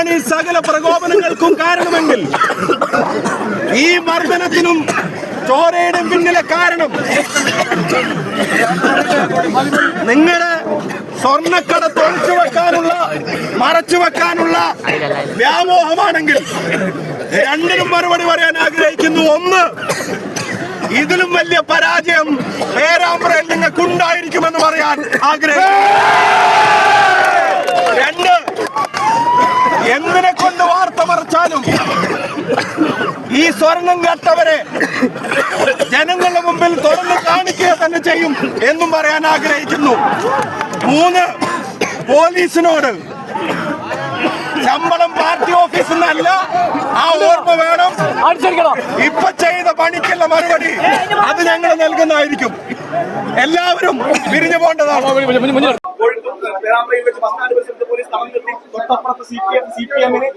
ആണ് ഈ സകല പ്രകോപനങ്ങൾക്കും കാരണമെങ്കിൽ ഈ മർദ്ദനത്തിനും ചോരയുടെ പിന്നിലെ കാരണം നിങ്ങളുടെ സ്വർണക്കട തൊഴിച്ചു വെക്കാനുള്ള മറച്ചു വെക്കാനുള്ള വ്യാമോഹമാണെങ്കിൽ രണ്ടിനും മറുപടി പറയാൻ ആഗ്രഹിക്കുന്നു. ഒന്ന് ഇതിലും വലിയ പരാജയം പേരാമ്പ്രയിൽ നിങ്ങൾക്ക് ഉണ്ടായിരിക്കുമെന്ന് പറയാൻ ആഗ്രഹിക്കുന്നു. രണ്ട് എന്തിനെ കൊണ്ട് വാർത്ത മറച്ചാലും ഈ സ്വർണം കേട്ടവരെ ജനങ്ങളുടെ മുമ്പിൽ തുറന്ന് കാണിക്കുക തന്നെ ചെയ്യും എന്നും പറയാൻ ആഗ്രഹിക്കുന്നു. മൂന്ന് പോലീസിനോട് ശമ്പളം പാർട്ടി ഓഫീസിൽ നിന്നല്ല ആ ഓർമ്മ വേണം. ഇപ്പൊ ചെയ്ത പണിക്കുള്ള മറുപടി അത് ഞങ്ങൾ നൽകുന്നതായിരിക്കും. എല്ലാവരും പിരിഞ്ഞു പോകേണ്ടതാണ് പേരാമ്പ്രയിൽ വെച്ച് ബസ് സ്റ്റാൻഡ് പരിസരത്ത് പോലീസ് തടഞ്ഞു നിർത്തി. തൊട്ടപ്പുറത്ത് C P M C P എമ്മിന്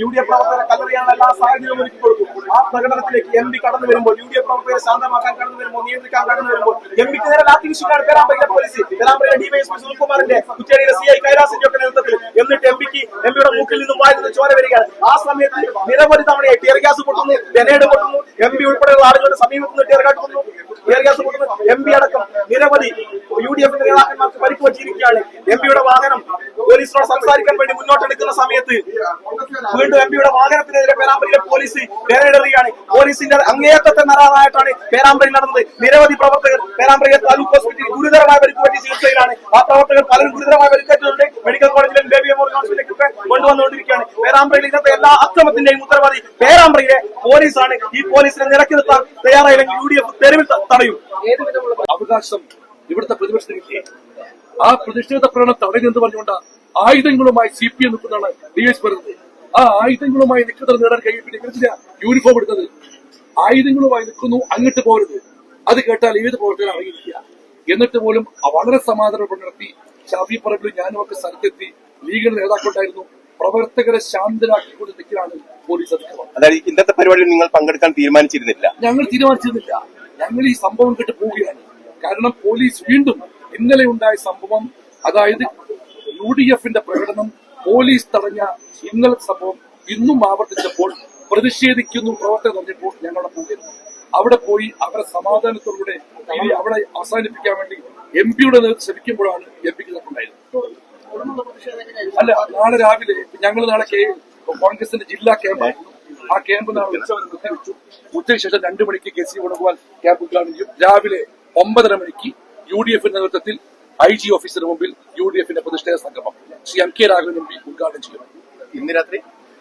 യു ഡി എഫ് പ്രവർത്തകരെ കല്ലെറിയാനുള്ള എല്ലാ സാഹചര്യവും ഒരുക്കി കൊടുക്കും. ആ പ്രകടനത്തിലേക്ക് എം പി കടന്നു വരുമ്പോൾ യു ഡി എഫ് പ്രവർത്തകരെ ശാന്തമാക്കാൻ കടന്നു വരുമ്പോൾ നിയന്ത്രിക്കാൻ കടന്നു വരുമ്പോൾ എം പിക്ക് നേരെ ലാത്തി വീശുകയാണ് പേരാമ്പ്രയിലെ പോലീസ്. പേരാമ്പ്രയിലെ ഡിവൈഎസ്പി സുനിൽകുമാറിന്റെ കുറ്റേരിയിലെ സി ഐ കൈലാസിന്റെ ഒക്കെ നേതൃത്വത്തിൽ എന്നിട്ട് എം പിക്ക് എം പിയുടെ മൂക്കിൽ നിന്നും വായിൽ ചോര വരികയാണ്. ആ സമയത്ത് നിരവധി തവണയായി ടിയർ ഗ്യാസ് പൊട്ടുന്നു ഗ്രനേഡ് പൊട്ടുന്നു. എം പി ഉൾപ്പെടെയുള്ള ആളുകളുടെ സമീപത്ത് നിന്ന് ടിയർ കാട്ടുന്നു ടിയർ ഗ്യാസ് പൊട്ടുന്നു. എം പി അടക്കം നിരവധി നേതാക്കന്മാർക്ക് വെച്ചിരിക്കുകയാണ് എം പിയുടെ വാഹനം പോലീസിനോട് സംസാരിക്കാൻ വേണ്ടി മുന്നോട്ടെടുക്കുന്ന സമയത്ത് വീണ്ടും എം പിയുടെ വാഹനത്തിനെതിരെ പേരാമ്പ്രയിലെ പോലീസ് പേരേറിയാണ് പോലീസിന്റെ അങ്ങേയറ്റത്തെ നരാതായിട്ടാണ് പേരാമ്പ്രയിൽ നടന്നത്. നിരവധി പ്രവർത്തകർ പേരാമ്പ്രയിലെ താലൂക്ക് ഹോസ്പിറ്റലിൽ ഗുരുതരമായ പരിക്ക് പറ്റി ചികിത്സയിലാണ്. ആ പ്രവർത്തകർ പലരും ഗുരുതരമായ പരിക്കേറ്റതുണ്ട്. മെഡിക്കൽ കോളേജിലും ബേബി മെമ്മോറിയൽ ഹോസ്പിറ്റലിലേക്ക് കൊണ്ടുവന്നുകൊണ്ടിരിക്കുകയാണ്. പേരാമ്പ്രയിൽ ഇന്നത്തെ എല്ലാ അക്രമത്തിന്റെയും ഉത്തരവാദി പേരാമ്പ്രയിലെ പോലീസാണ്. ഈ പോലീസിനെ നിരക്കി നിർത്താൻ തയ്യാറായില്ലെങ്കിൽ യു ഡി എഫ് തെരുവിൽ തടയും. അവകാശം ഇവിടുത്തെ പ്രതിപക്ഷത്തിനില്ലേ ആ പ്രതിഷേധ പ്രകടനം തടയുന്നത് പറഞ്ഞുകൊണ്ട് ആയുധങ്ങളുമായി സി പി എം നിൽക്കുന്നതാണ് ഡി എസ് പറയുന്നത് ആ ആയുധങ്ങളുമായി നിൽക്കുന്നത് നേടാൻ കഴിയും പിന്നെ ഇവരില്ല യൂണിഫോം എടുത്തത് ആയുധങ്ങളുമായി നിൽക്കുന്നു അങ്ങോട്ട് പോരുത് അത് കേട്ടാൽ ഏത് പ്രവർത്തകരും അറിയില്ല. എന്നിട്ട് പോലും വളരെ സമാധാനം നടത്തി ഷാഫി പറമ്പിലും ഞാനും ഒക്കെ സ്ഥലത്തെത്തി ലീഗൽ നേതാക്കളുണ്ടായിരുന്നു പ്രവർത്തകരെ ശാന്തരാക്കിക്കൊണ്ട് നിൽക്കലാണ് പോലീസ് അധികൃതർ. അതായത് ഇന്നത്തെ പരിപാടിയിൽ നിങ്ങൾ പങ്കെടുക്കാൻ തീരുമാനിച്ചിരുന്നില്ല. ഞങ്ങൾ തീരുമാനിച്ചിരുന്നില്ല. ഞങ്ങൾ ഈ സംഭവം കേട്ട് പോവുകയാണ്. കാരണം പോലീസ് വീണ്ടും ഇന്നലെ ഉണ്ടായ സംഭവം അതായത് യു ഡി എഫിന്റെ പ്രകടനം പോലീസ് തടഞ്ഞ ഇന്നലെ സംഭവം ഇന്നും ആവർത്തിച്ചപ്പോൾ പ്രതിഷേധിക്കുന്നു പ്രവർത്തകർ പറഞ്ഞപ്പോൾ ഞങ്ങളുടെ പോകരുത് അവിടെ പോയി അവരെ സമാധാനത്തോടെ ഇനി അവിടെ അവസാനിപ്പിക്കാൻ വേണ്ടി എം പിയുടെ നേതൃത്വം ശ്രമിക്കുമ്പോഴാണ് എം പിക്ക് തട്ടുണ്ടായത് അല്ല നാളെ രാവിലെ ഞങ്ങൾ നാളെ കോൺഗ്രസിന്റെ ജില്ലാ ക്യാമ്പായിരുന്നു ആ ക്യാമ്പ് നാളെ ഉച്ചയ്ക്ക് ശേഷം രണ്ടു മണിക്ക് കെ സി വേണുഗോപാൽ ക്യാമ്പ് ഉദ്ഘാടനം ചെയ്യും. രാവിലെ ഒമ്പതര മണിക്ക് യു ഡി എഫിന്റെ നേതൃത്വത്തിൽ ഐ ജി ഓഫീസിന് മുമ്പിൽ യു ഡി എഫിന്റെ പ്രതിഷേധ സംഗമം. Shri M K Raghavan M P ഉദ്ഘാടനം ചെയ്യും. ഇന്ന് രാത്രി?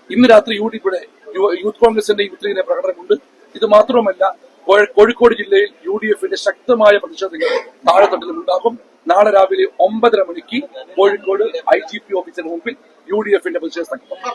ഇന്ന് രാത്രി യു ഡി ഇവിടെ യു- യൂത്ത് കോൺഗ്രസിന്റെ യൂത്തിലെ പ്രകടനമുണ്ട്. ഇത് മാത്രവുമല്ല കോഴിക്കോട് ജില്ലയിൽ യു ഡി എഫിന്റെ ശക്തമായ പ്രതിഷേധങ്ങൾ താഴെത്തട്ടിലും ഉണ്ടാകും. നാളെ രാവിലെ ഒമ്പതര മണിക്ക് കോഴിക്കോട് ഐ ജി പി ഓഫീസിന് മുമ്പിൽ യു ഡി എഫിന്റെ പ്രതിഷേധ സംഗമം.